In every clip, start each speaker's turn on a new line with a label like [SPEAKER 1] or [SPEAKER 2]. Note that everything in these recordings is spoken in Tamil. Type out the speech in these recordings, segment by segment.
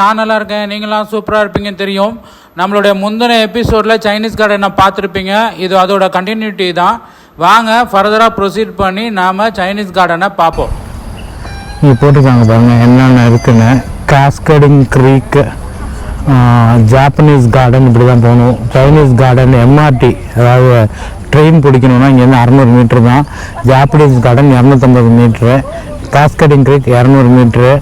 [SPEAKER 1] நான் நல்லா இருக்கேன் நீங்களாம் சூப்பராக இருப்பீங்கன்னு தெரியும். நம்மளுடைய முந்தின எபிசோடில் சைனீஸ் கார்டனை பார்த்துருப்பீங்க. இது அதோட கண்டினியூட்டி தான். வாங்க ஃபர்தராக ப்ரொசீட் பண்ணி நாம் சைனீஸ் கார்டனை பார்ப்போம்.
[SPEAKER 2] இங்கே போட்டிருக்காங்க பாருங்க என்னென்ன இருக்குன்னு. காஸ்கடிங் க்ரீக் ஜாப்பனீஸ் கார்டன் இப்படி தான் போகணும். சைனீஸ் கார்டன் எம்ஆர்டி அதாவது ட்ரெயின் பிடிக்கணும்னா இங்கேருந்து அறநூறு மீட்ரு தான். ஜாப்பனீஸ் கார்டன் இரநூத்தம்பது மீட்ரு காஸ்கடிங் க்ரீக் இரநூறு மீட்ரு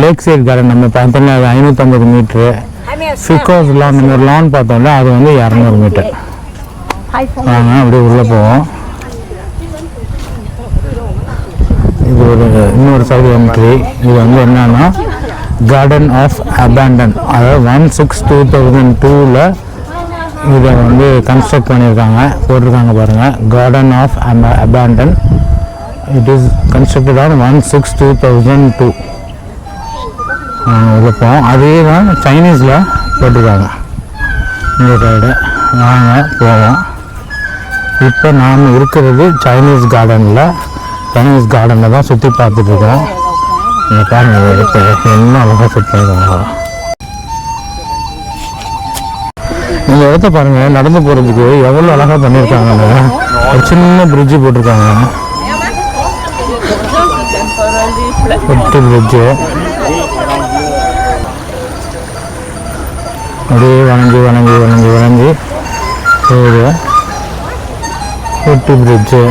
[SPEAKER 2] லேக் சைடு கார்டன் நம்ம பார்த்தோம்னா அது ஐநூற்றம்பது மீட்ரு ஃபிகோஸ் லான் ஒரு லான் பார்த்தோம்ல அது வந்து இரநூறு மீட்டர் வாங்க அப்படியே உள்ளே போவோம். இது ஒரு இன்னொரு சைடு என்ட்ரி இது வந்து என்னன்னா கார்டன் ஆஃப் அபேண்டன் அதாவது ஒன் சிக்ஸ் டூ தௌசண்ட் டூவில் இதை வந்து கன்ஸ்ட்ரக்ட் பண்ணியிருக்காங்க போட்டிருக்காங்க பாருங்கள் garden of abundance it is constructed on one six two thousand two இருப்போம் அதே தான் சைனீஸில் போட்டிருக்காங்க. இந்த சைடு வாங்க போவோம். இப்போ நாம் இருக்கிறது சைனீஸ் கார்டனில் சைனீஸ் கார்டனில் தான் சுற்றி பாருங்க இந்த இடத்த என்ன அழகாக பண்ணிருக்காங்க. இந்த இடத்த பாருங்க நடந்து போகிறதுக்கு எவ்வளோ அழகாக பண்ணியிருக்காங்கன்னு ஒரு சின்ன பிரிட்ஜு போட்டிருக்காங்க. ஒட்டு பிரிட்ஜு அப்படியே வணங்கி வணங்கி வணங்கி வணங்கி போகுது. ஊட்டி பிரிட்ஜு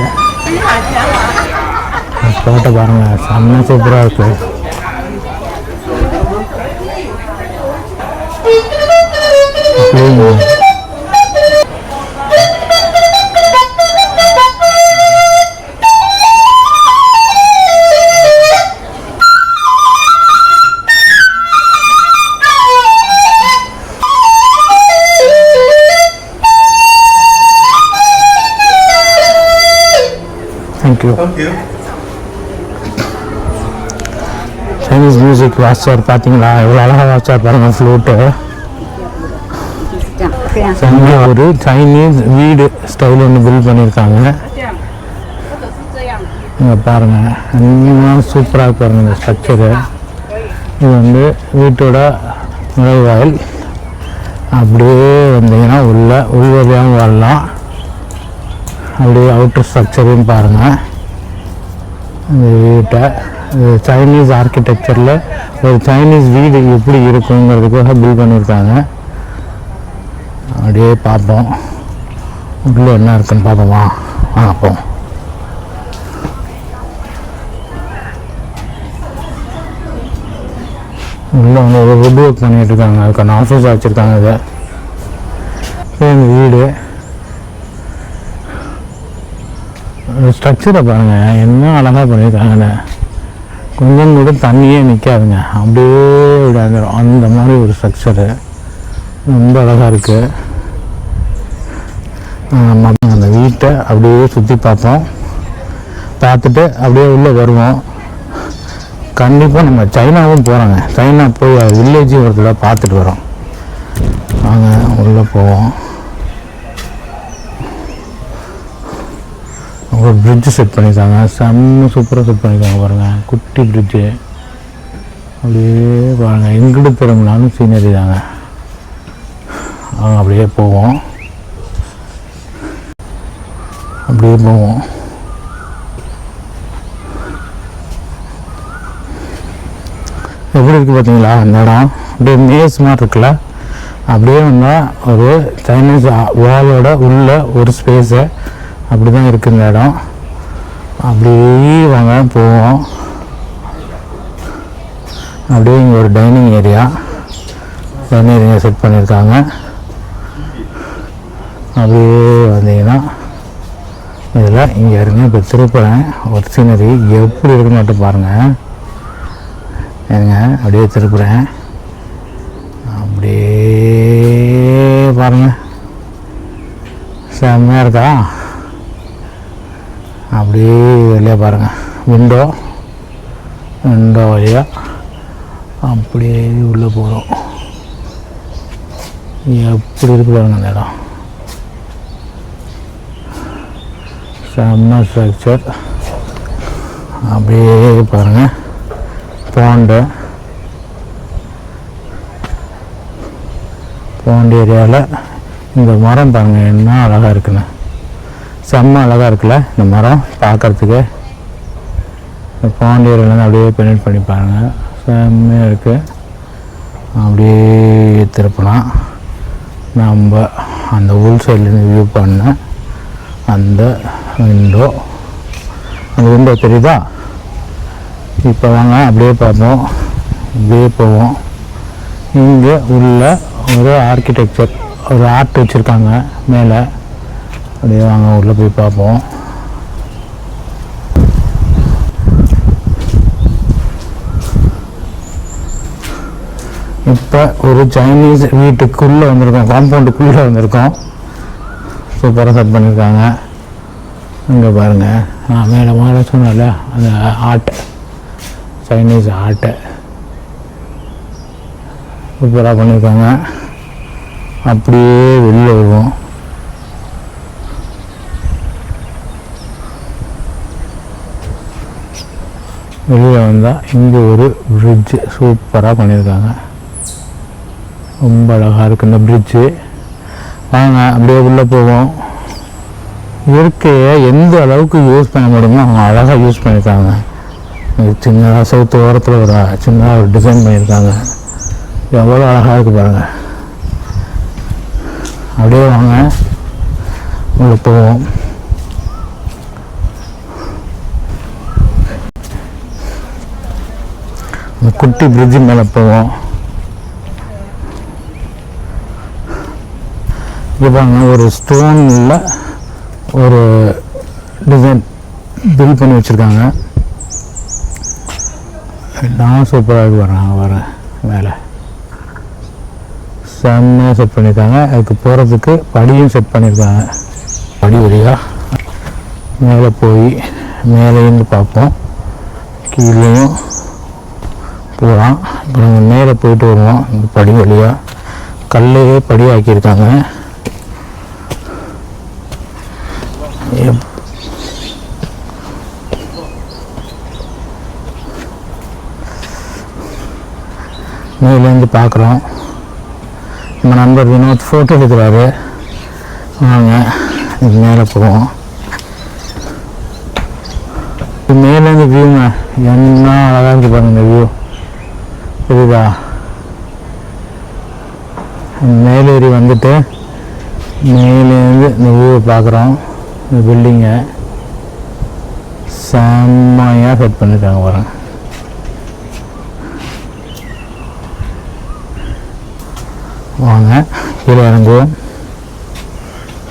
[SPEAKER 2] ஸ்பாட்டை பாருங்க செம்ம சூப்பராக இருக்கு. அப்படியே தேங்க்யூ சைனீஸ் மியூசிக் வாட்சார் பார்த்தீங்களா எவ்வளோ அழகாக வாட்சார் பாருங்கள் ஃப்ளூட்டு ஒரு சைனீஸ் வீடு ஸ்டைல் ஒன்று பில்ட் பண்ணியிருக்காங்க இங்கே பாருங்கள் இன்னும் சூப்பராக பாருங்க இந்த ஸ்ட்ரக்சரு இது வந்து வீட்டோட நுழைவாயில் அப்படியே வந்தீங்கன்னா உள்ள உள்வழியாகவும் வரலாம். அப்படியே அவுட்டர் ஸ்ட்ரக்சரையும் பாருங்கள் இந்த வீட்டை சைனீஸ் ஆர்கிடெக்சரில் ஒரு சைனீஸ் வீடு எப்படி இருக்குங்கிறதுக்காக பில் பண்ணியிருக்காங்க. அப்படியே பார்ப்போம் உள்ளே என்ன இருக்குன்னு பார்ப்போமா? பார்ப்போம் உள்ளே வந்து ஒரு வுட் ஒர்க் பண்ணிட்டு அதுக்கான ஆஃபீஸ் வச்சுருக்காங்க இதை. இந்த வீடு. ஸ்ட்ரக்சரை பாருங்கள் என்ன அழகாக பண்ணியிருக்காங்கண்ணே கொஞ்சம் கூட தண்ணியே நிற்காதுங்க அப்படியே விடாந்துடும் அந்த மாதிரி ஒரு ஸ்ட்ரக்சரு ரொம்ப அழகாக இருக்குது அந்த வீட்டை அப்படியே சுற்றி பார்த்தோம். பார்த்துட்டு அப்படியே உள்ளே வருவோம். கண்டிப்பாக நம்ம சைனாவும் போகிறோங்க சைனா போய் வில்லேஜும் ஒரு தடவை பார்த்துட்டு வரோம். நாங்கள் உள்ளே போவோம். ஒரு பிரிட்ஜு செட் பண்ணியிருக்காங்க செம்ம சூப்பராக செட் பண்ணியிருக்காங்க பாருங்கள் குட்டி பிரிட்ஜு அப்படியே பாருங்கள் எங்கிட்டு திரும்பினாலும் சீனரி தாங்க அவங்க அப்படியே போவோம். அப்படியே போவோம். எப்படி இருக்குது பார்த்தீங்களா? அந்த இடம். அப்படியே மேஸ் மாதிரி இருக்குல்ல. அப்படியே வந்தால் ஒரு சைனீஸ் வாலோட உள்ள ஒரு ஸ்பேஸை அப்படி தான் இருக்குது இந்த இடம். அப்படியே வாங்க போவோம். அப்படியே இங்கே ஒரு dining area dining area set பண்ணியிருக்காங்க. அப்படியே வந்தீங்கன்னா இதில் இங்கே இருங்க இப்போ திருப்புறேன். ஒரு சீனரி எப்படி இருக்குன்னு மட்டும் பாருங்கள் ஏங்க அப்படியே திருப்புறேன். அப்படியே பாருங்கள் செம்மையாக இருக்கா? அப்படியே வெளியே பாருங்க. விண்டோ விண்டோ வழியாக அப்படியே உள்ளே போகிறோம் எப்படி இருக்கு பாருங்க அந்த இடம். செம்ம ஸ்ட்ரக்சர் அப்படியே பாருங்கள் பாண்டு பாண்டு ஏரியாவில் இந்த மரம் பாருங்க என்ன அழகாக இருக்குன்னு. செம்ம அழகாக இருக்குல்ல இந்த மரம் பார்க்குறதுக்கு. இந்த பாண்டு அப்படியே பெயிண்ட் பண்ணி பாருங்கள் செம்மையாக இருக்குது அப்படியே திருப்பலாம். நம்ம அந்த உள் சைட்லேருந்து வியூ பண்ண அந்த விண்டோ அந்த விண்டோ தெரியுதா? இப்போ வாங்க அப்படியே பார்ப்போம். அப்படியே போவோம். இங்கே உள்ள ஒரு ஆர்கிடெக்சர் ஒரு ஆர்ட் வச்சுருக்காங்க மேலே. அப்படியே வாங்க உள்ளே போய் பார்ப்போம். இப்போ ஒரு சைனீஸ் வீட்டுக்குள்ளே வந்திருக்கோம் காம்பவுண்டுக்குள்ளே வந்திருக்கோம். சூப்பராக செட் பண்ணியிருக்காங்க இங்கே பாருங்கள் நான் மேலே மேலே சொன்னேன்ல அந்த ஆர்ட் சைனீஸ் ஆர்ட்டு சூப்பராக பண்ணியிருக்காங்க அப்படியே வெளியில் வருவோம். வெளியில் வந்தால் இங்கே ஒரு பிரிட்ஜு சூப்பராக பண்ணியிருக்காங்க. ரொம்ப அழகாக இருக்குது இந்த பிரிட்ஜு வாங்க அப்படியே உள்ளே போவோம். இயற்கையை எந்த அளவுக்கு யூஸ் பண்ண முடியுமோ அவங்க அழகாக யூஸ் பண்ணியிருக்காங்க. சின்னதாக சவுத்து ஓரத்தில் ஒரு சின்னதாக ஒரு டிசைன் பண்ணியிருக்காங்க. எவ்வளோ அழகாக இருக்குது பாருங்கள் அப்படியே வாங்க உள்ளே போவோம். இந்த குட்டி பிரிட்ஜு மேலே போவோம். இங்கே பாருங்க ஒரு ஸ்டோனில் ஒரு டிசைன் பில் பண்ணி வச்சுருக்காங்க. எல்லாம் சூப்பராக வராங்க வரேன் மேலே. செம்மையாக செட் பண்ணியிருக்காங்க. அதுக்கு போகிறதுக்கு படியும் செட் பண்ணியிருக்காங்க. படி வழியாக மேலே போய் மேலேருந்து பார்ப்போம். கீழேயும் போகலாம். இப்போ நம்ம மேலே போயிட்டு வருவோம். இந்த படி வழியாக கல்லையே படி ஆக்கியிருக்காங்க மேலேருந்து பார்க்குறோம். நம்ம நண்பர் வினோத் ஃபோட்டோ எடுக்கிறாரு. வாங்க இது மேலே போவோம் மேலேருந்து வியூங்க என்ன அழகாக இருக்கு பாருங்க இந்த வியூ புரியுதா? மேலேறி வந்துட்டு மேலேருந்து இந்த வியூவை பார்க்குறோம். இந்த பில்டிங்கை செம்மையாக செட் பண்ணியிருக்காங்க பாருங்க. வாங்க கீழே இறங்குவோம்.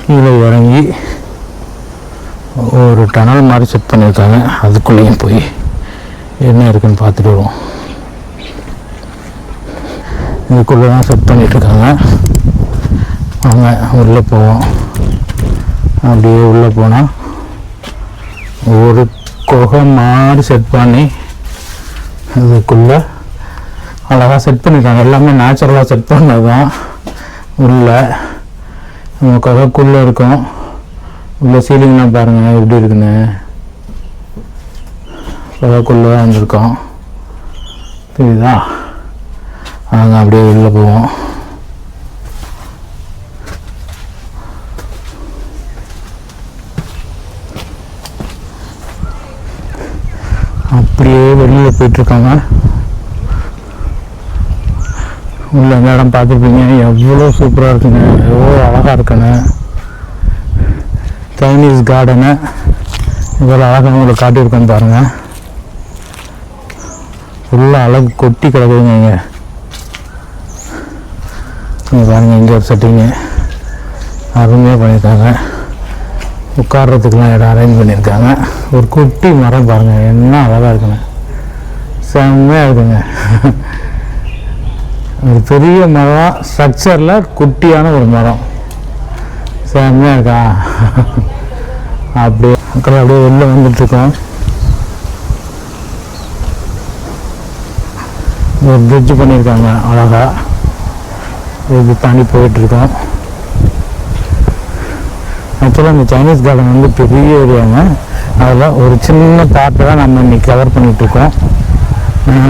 [SPEAKER 2] கீழே இறங்கி ஒரு டனல் மாதிரி செட் பண்ணியிருக்காங்க. அதுக்குள்ளேயும் போய் என்ன இருக்குன்னு பார்த்துட்டு வருவோம். இதுக்குள்ளே தான் செட் பண்ணிகிட்ருக்காங்க வாங்க உள்ளே போவோம். அப்படியே உள்ளே போனால் ஒரு குகை மாதிரி செட் பண்ணி இதுக்குள்ளே அழகாக செட் பண்ணியிருக்காங்க எல்லாமே நேச்சுரலாக செட் பண்ணது தான் உள்ளே நம்ம குகைக்குள்ளே இருக்கும். உள்ள சீலிங்லாம் பாருங்கள் எப்படி இருக்குன்னு. குகைக்குள்ளே தான் வந்திருக்கோம். தெரியுதா? நாங்கள் அப்படியே வெளில போவோம். அப்படியே வெளியில் போயிட்டுருக்காங்க. உள்ள அந்த இடம் பார்த்துருப்பீங்க? எவ்வளோ சூப்பராக இருக்குங்க. எவ்வளோ அழகாக இருக்குங்க. சைனீஸ் கார்டனு இவ்வளோ அழகாக உங்களுக்கு காட்டியிருக்கேன்னு பாருங்கள் ஃபுல்லாக அழகு கொட்டி கிடக்குதுங்க இங்கே. இங்கே பாருங்கள் இங்கே ஒரு செட்டிங்கு அருமையாக பண்ணியிருக்காங்க. உட்காடுறதுக்கெலாம் இடம் அரேஞ்ச் பண்ணியிருக்காங்க. ஒரு குட்டி மரம் பாருங்கள் என்ன அழகாக இருக்குங்க செம்மையாக இருக்குங்க. ஒரு பெரிய மரம் ஸ்ட்ரக்சரில் குட்டியான ஒரு மரம். செம்மையாக இருக்கா? அப்படியே மக்கள் அப்படியே வெளில வந்துட்டுருக்கோம் ஒரு பிரிட்ஜ் பண்ணியிருக்காங்க அழகாக இது தாண்டி போயிட்டுருக்கோம். ஆக்சுவலாக இந்த சைனீஸ் கார்டன் வந்து பெரிய ஏரியாங்க அதில் ஒரு சின்ன பார்ட்டை தான் நம்ம இன்னைக்கு கவர் பண்ணிகிட்ருக்கோம்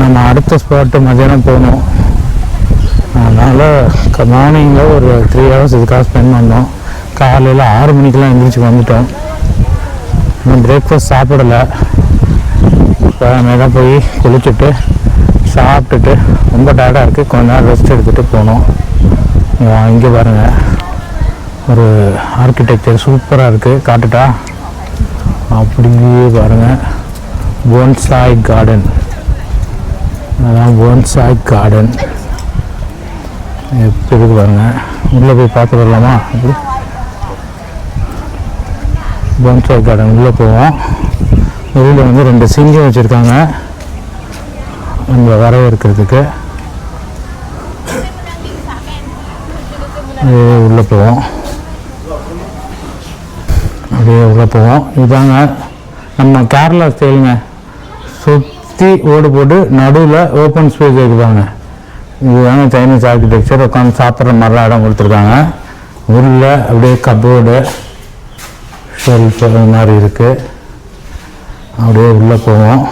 [SPEAKER 2] நம்ம அடுத்த ஸ்பாட்டு மத்தியானம் போகணும். அதனால் மார்னிங்கில் ஒரு த்ரீ ஹவர்ஸ் இதுக்காக ஸ்பெண்ட் பண்ணோம். காலையில் ஆறு மணிக்கெலாம் எந்திரிச்சு வந்துட்டோம். இன்னும் பிரேக்ஃபாஸ்ட் சாப்பிடலை. இப்போ போய் குளிச்சுட்டு சாப்பிட்டுட்டு ரொம்ப டயர்டாக இருக்குது கொஞ்ச நேரம் ரெஸ்ட் எடுத்துகிட்டு போனோம். இங்கே பாருங்கள் ஒரு ஆர்கிடெக்சர் சூப்பராக இருக்குது காட்டுட்டா அப்படியே பாருங்கள் போன்சாய் கார்டன் அதான் போன்சாய் கார்டன் எப்படி இருக்கு பாருங்கள் உள்ளே போய் பார்த்து வரலாமா? அப்படி போன்சாய் கார்டன் உள்ளே போவோம். வெளியில் வந்து ரெண்டு சிங்கம் வச்சுருக்காங்க. நம்மளை வரவேற்கிறதுக்கு அப்படியே உள்ளே போவோம். அப்படியே உள்ளே போவோம். இதாங்க நம்ம கேரளா ஸ்டைலுங்க சுற்றி ஓடு போட்டு நடுவில் ஓப்பன் ஸ்பேஸ் இருக்குதாங்க. இதுதாங்க சைனீஸ் ஆர்கிடெக்சர் உட்காந்து சாப்பிட்ற மாதிரிலாம் இடம் கொடுத்துருக்காங்க. உள்ள அப்படியே கபோர்டு ஷெல்ஃப் அது மாதிரி இருக்குது அப்படியே உள்ளே போவோம்.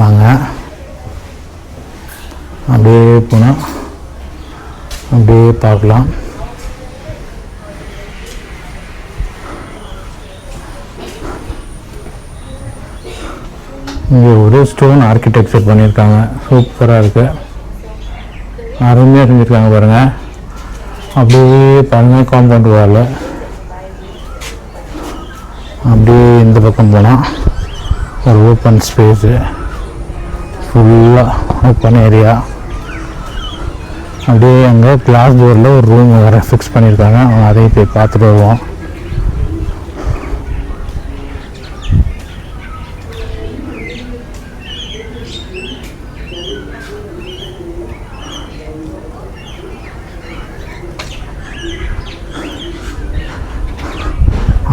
[SPEAKER 2] வாங்க. அப்படியே போனால் அப்படியே பார்க்கலாம். இங்கே ஒரு ஸ்டோன் ஆர்கிடெக்சர் பண்ணியிருக்காங்க. சூப்பராக இருக்குது அருமையாக செஞ்சுருக்காங்க பாருங்கள் அப்படியே பாருங்கள் காம்பவுண்ட் வரல அப்படியே இந்த பக்கம் போனால் ஒரு ஓப்பன் ஸ்பேஸு ஃபுல்லாக ஓப்பன் ஏரியா அப்படியே அங்கே கிளாஸ் டோரில் ஒரு ரூம் வேறு ஃபிக்ஸ் பண்ணியிருக்காங்க. அதையும் போய் பார்த்துட்டு வருவோம்.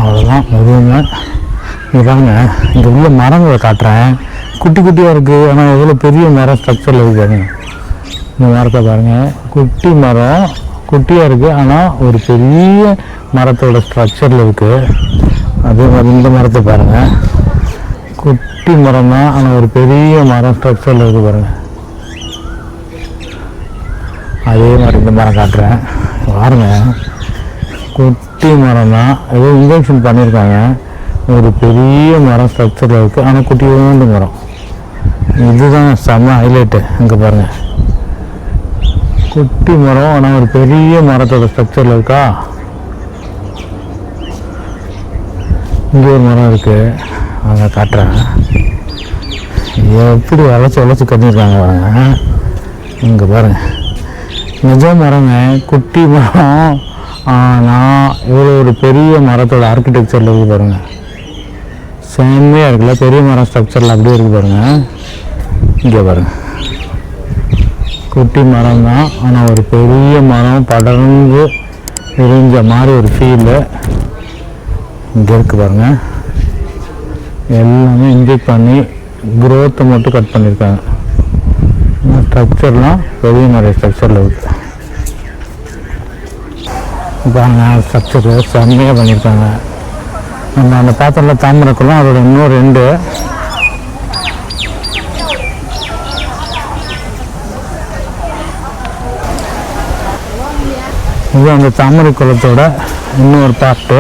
[SPEAKER 2] அவ்வளோதான் ரூமு இதாங்க. இங்கே உள்ள மரங்களை காட்டுறேன். குட்டி குட்டியாக இருக்குது ஆனால் எவ்வளோ பெரிய மரம் ஸ்ட்ரக்சரில் இருக்குது இந்த மரத்தை பாருங்கள் குட்டி மரம் குட்டியாக இருக்குது ஆனால் ஒரு பெரிய மரத்தோட ஸ்ட்ரக்சரில் இருக்குது அதே மாதிரி இந்த மரத்தை பாருங்கள் குட்டி மரம் தான் ஆனால் ஒரு பெரிய மரம் ஸ்ட்ரக்சரில் இருக்குது பாருங்கள் அதே மாதிரி இந்த மரம் காட்டுறேன். பாருங்கள் குட்டி மரம் தான் ஏதோ இன்ஜெக்ஷன் பண்ணியிருக்காங்க ஒரு பெரிய மரம் ஸ்ட்ரக்சரில் இருக்குது ஆனால் குட்டியோண்டு மரம். இதுதான் செம்ம ஹைலைட்டு இங்கே பாருங்கள் குட்டி மரம் ஆனால் ஒரு பெரிய மரத்தோட ஸ்ட்ரக்சரில் இருக்கா? இங்கே ஒரு மரம் இருக்குது அங்கே காட்டுறேன். எப்படி வளைச்சி வளைச்சி கட்டியிருக்காங்க பாருங்க. இங்கே பாருங்கள் நிஜ மரங்க குட்டி மரம் ஆனால் இவ்வளோ ஒரு பெரிய மரத்தோட ஆர்கிடெக்சரில் இருக்குது பாருங்கள் செம்மையாக இருக்குல்ல பெரிய மரம் ஸ்ட்ரக்சரில் அப்படியே இருக்குது பாருங்கள் இங்கே பாருங்கள் குட்டி மரம் தான். ஆனால் ஒரு பெரிய மரம் படர்ந்து விரிஞ்ச மாதிரி ஒரு ஃபீலு இங்கே இருக்குது பாருங்க. எல்லாமே இன்ஜெக்ட் பண்ணி குரோத்தை மட்டும் கட் பண்ணியிருக்காங்க ஸ்ட்ரக்சர்லாம் பெரிய நிறைய ஸ்ட்ரக்சரில் இருக்குது பாருங்கள் ஸ்ட்ரக்சர் செம்மையாக பண்ணியிருக்காங்க நம்ம அந்த பாத்திரத்தில் தாமரைக்குளம் அதோட இன்னும் ரெண்டு இது அந்த தாமரை குளத்தோட இன்னொரு பார்ட்டு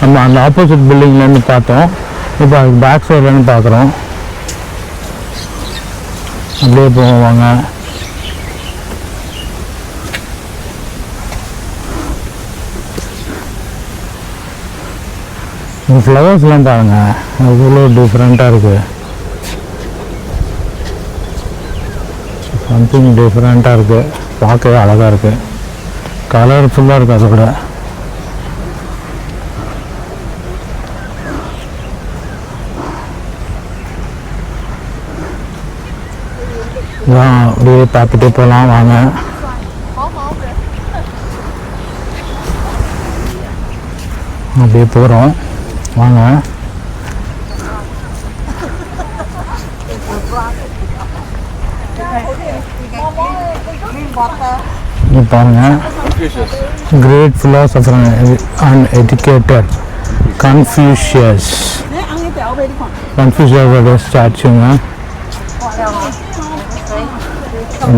[SPEAKER 2] நம்ம அந்த ஆப்போசிட் பில்டிங்லேருந்து பார்த்தோம். இப்போ அதுக்கு பேக் சைட்லேருந்து பார்க்குறோம். அப்படியே போவாங்க. இந்த ஃப்ளவர்ஸ்லாம் பாருங்க. அவ்வளோ டிஃப்ரெண்ட்டாக இருக்குது சம்திங் டிஃப்ரெண்ட்டாக இருக்குது பார்க்கவே அழகாக இருக்குது கலர்ஃபுல்லாக இருக்குது அதை கூட அப்படியே பார்த்துட்டே போகலாம் வாங்க. அப்படியே போகிறோம் வாங்க. இங்க பாருங்க. Great philosopher and educator Confucius கன்ஃபியூஷியஸோட ஸ்டாச்சுங்க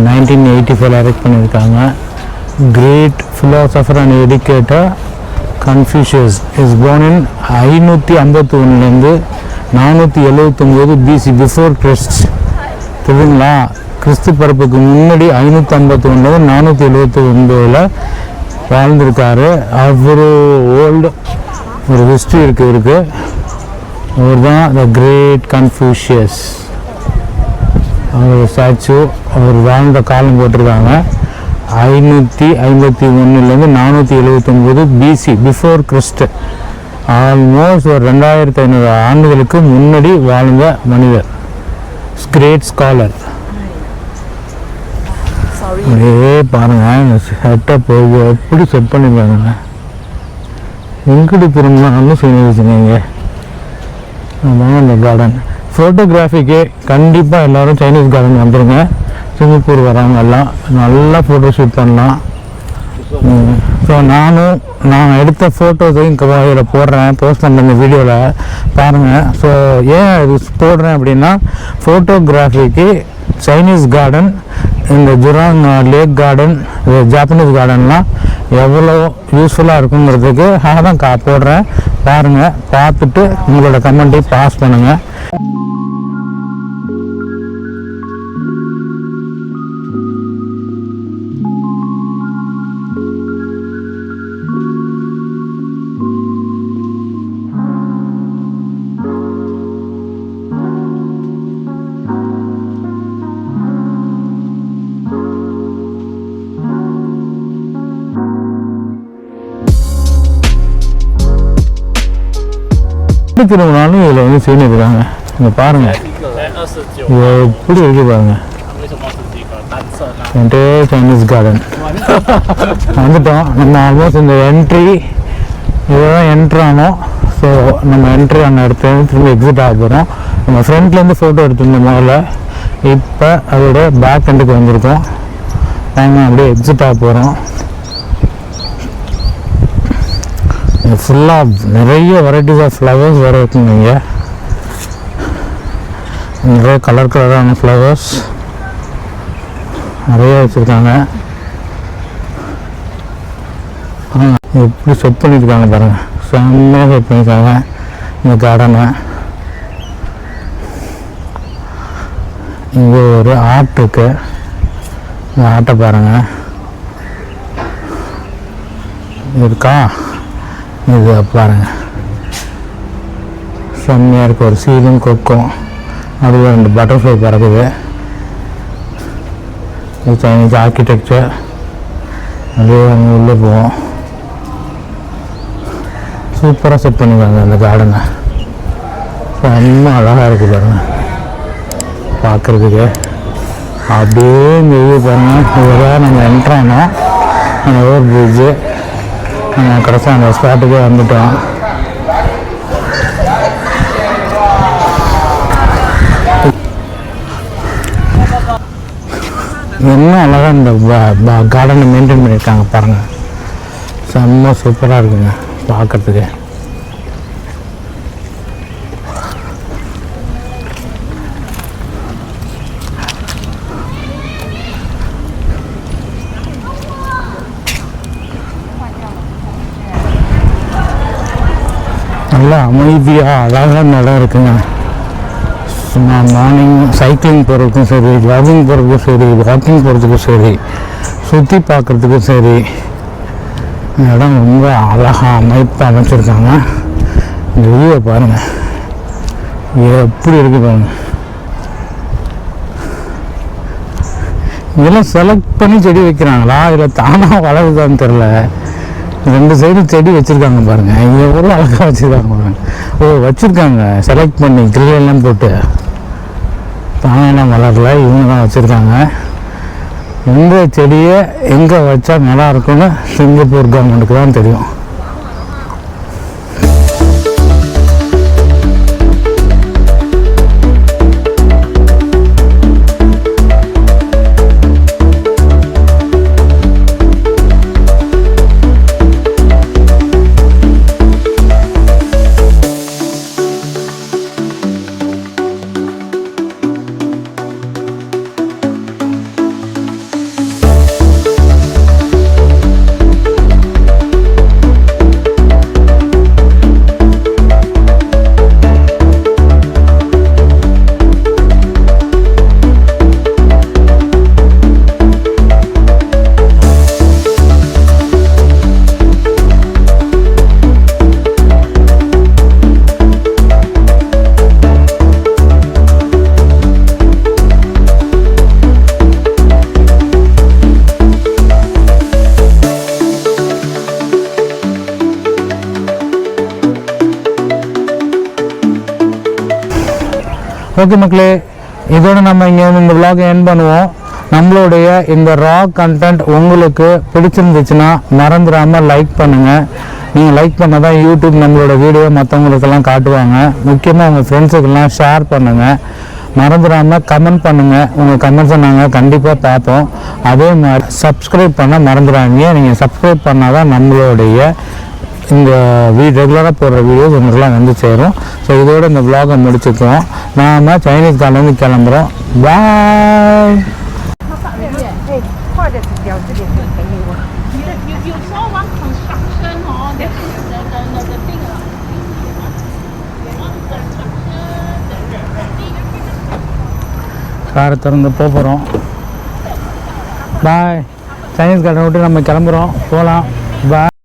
[SPEAKER 2] நைன்டீன் எயிட்டி ஃபோர் அரெக்ட் பண்ணியிருக்காங்க. Great philosopher and educator Confucius is born in ஐநூற்றி ஐம்பத்தி ஒன்றுலேருந்து நானூற்றி எழுபத்தொம்போது பிசி பிஃபோர் கிறிஸ்ட் புரியுதுங்களா கிறிஸ்து பிறப்புக்கு முன்னாடி ஐநூற்றி ஐம்பத்தி ஒன்பது நானூற்றி எழுபத்தி ஒன்பதில் வாழ்ந்திருக்காரு. அவர் ஓல்டு ஒரு ஹிஸ்ட்ரி இருக்குது இருக்கு. அவர் தான் த கிரேட் கன்ஃபியூஷியஸ் அவர் ஸ்டாச்சு அவர் வாழ்ந்த காலம் போட்டிருக்காங்க. ஐநூற்றி ஐம்பத்தி ஒன்றுலேருந்து நானூற்றி எழுபத்தொம்போது பிசி பிஃபோர் கிறிஸ்ட் ஆல்மோஸ்ட் ஒரு ரெண்டாயிரத்தி ஐநூறு ஆண்டுகளுக்கு முன்னாடி வாழ்ந்த மனிதர். கிரேட் ஸ்காலர் அப்படியே பாருங்க செட்டப் எப்படி செட் பண்ணிருக்காங்க. எங்கிட்டு திரும்பினாலும் சொல்லி வச்சுக்கோங்க அதான் இந்த கார்டன் ஃபோட்டோகிராஃபிக்கு கண்டிப்பாக எல்லாரும் சைனீஸ் கார்டன் வந்துருங்க. சிங்கப்பூர் வரவங்க எல்லாம். நல்லா ஃபோட்டோ ஷூட் பண்ணலாம் ஸோ நானும் நான் எடுத்த ஃபோட்டோஸையும் இதில் போடுறேன் போஸ்ட் பண்ணுற இந்த வீடியோவில் பாருங்கள் ஸோ ஏன் இது போடுறேன் அப்படின்னா ஃபோட்டோகிராஃபிக்கு சைனீஸ் கார்டன் இந்த ஜுராங் லேக் கார்டன் ஜாப்பனீஸ் கார்டன்லாம் எவ்வளோ யூஸ்ஃபுல்லாக இருக்குங்கிறதுக்கு தான் கா போடுறேன். பாருங்கள் பார்த்துட்டு உங்களோட கமெண்ட்டையும் பாஸ் பண்ணுங்கள் எப்படி திரும்பினாலும் இதில் வந்து செய்யிட்டுருக்காங்க இங்கே பாருங்கள் எப்படி இருக்கு
[SPEAKER 3] பாருங்கள்
[SPEAKER 2] என்டையர் சைனீஸ் கார்டன் வந்துட்டோம். நம்ம ஆல்மோஸ்ட் இந்த என்ட்ரி இதுதான் என்ட்ரானோம் ஸோ நம்ம என்ட்ரி ஆன இடத்துல திரும்ப எக்ஸிட் ஆக போகிறோம் நம்ம ஃப்ரண்ட்லேருந்து ஃபோட்டோ எடுத்திருந்த முதல்ல. இப்போ அதோட பேக் எண்டுக்கு வந்திருக்கோம். நாங்கள் அப்படியே எக்ஸிட் ஆக போகிறோம் ஃபுல்லாக நிறைய வெரைட்டிஸ் ஆஃப் ஃப்ளவர்ஸ் வேறு இருக்குங்க இங்கே. நிறைய கலர் கலரான ஃப்ளவர்ஸ் நிறைய வச்சுருக்காங்க. எப்படி செட் பண்ணியிருக்காங்க பாருங்கள் செம்மையாக செட் பண்ணியிருக்காங்க இந்த கார்டனை இங்கே ஒரு ஆர்ட் இருக்கு. இந்த ஆட்டை பாருங்கள் இருக்கா? இது பாருங்க. செம்மையாக இருக்கு. ஒரு சீலும் கொக்கும். அதுவும் ரெண்டு பட்டர்ஃப்ளை பறக்குது. இது சைனீஸ் ஆர்கிடெக்சர் அப்படியே அங்கே உள்ளே போவோம். சூப்பராக செட் பண்ணிருக்காங்க அந்த கார்டனை செம்ம அழகாக இருக்குது பாருங்க. பார்க்குறதுக்கு அப்படியே இந்த இது பாருங்க. இதுதான் நம்ம என்ட்ரானோம் அந்த ஓவர் பிரிட்ஜு நம்ம கடைசியாக அந்த ஸ்பாட்டுக்கே வந்துட்டோம். இன்னும் அழகாக இந்த கார்டனை மெயின்டைன் பண்ணியிருக்காங்க பாருங்கள் செம்ம சூப்பராக இருக்குங்க பார்க்குறதுக்கு. நல்லா அமைதியாக அழகாக இடம் இருக்குங்க. சும்மா மார்னிங் சைக்கிளிங் போகிறதுக்கும் சரி ஜாகிங் போகிறதுக்கும் சரி வாக்கிங் போகிறதுக்கும் சரி சுற்றி பார்க்குறதுக்கும் சரி இடம் ரொம்ப அழகாக அமைப்பு அமைச்சிருக்காங்க. இந்த வியூவை பாருங்கள் எப்படி இருக்கு பாருங்க. இதெல்லாம் செலக்ட் பண்ணி செடி வைக்கிறாங்களா? இல்லை தானாக வளருதான்னு தெரில ரெண்டு சைடும் செடி வச்சுருக்காங்க பாருங்கள் இங்கே எவ்வளோ அழகாக வச்சுருக்காங்க பாருங்கள் ஓ வச்சுருக்காங்க. செலக்ட் பண்ணி grill போட்டு. தானெல்லாம் வளரல இவங்க தான் வச்சுருக்காங்க. எந்த செடியை எங்கே வச்சா நல்லா இருக்கும்னு சிங்கப்பூர் கவர்மெண்ட்டுக்கு தான் தெரியும். ஓகே மக்களே இதோட நம்ம இங்கே வந்து இந்த vlog என் பண்ணுவோம். நம்மளுடைய இந்த ரா கண்டென்ட் உங்களுக்கு பிடிச்சிருந்துச்சுன்னா மறந்துடாமல் லைக் பண்ணுங்கள் நீங்கள் லைக் பண்ணால் தான் யூடியூப் நம்மளோட வீடியோ மற்றவங்களுக்கெல்லாம் காட்டுவாங்க. முக்கியமாக உங்கள் ஃப்ரெண்ட்ஸுக்கெல்லாம் ஷேர் பண்ணுங்கள் மறந்துடாமல் கமெண்ட் பண்ணுங்கள் உங்கள் கமெண்ட்ஸை நாங்கள் கண்டிப்பாக பார்ப்போம். அதே மாதிரி சப்ஸ்கிரைப் பண்ண மறந்துடாங்க நீங்கள் சப்ஸ்கிரைப் பண்ணால் தான் நம்மளுடைய இந்த வீ ரெகுலராக போடுற வீடியோஸ் உங்களுக்குலாம் வந்து சேரும். ஸோ இதோட இந்த விலாகை முடிச்சுக்கிறோம் நாம் சைனீஸ் காலேருந்து கிளம்புறோம். பாய் காரை திறந்து போகிறோம் பாய் சைனீஸ் கார்டனை விட்டு நம்ம கிளம்புறோம். போகலாம் பாய்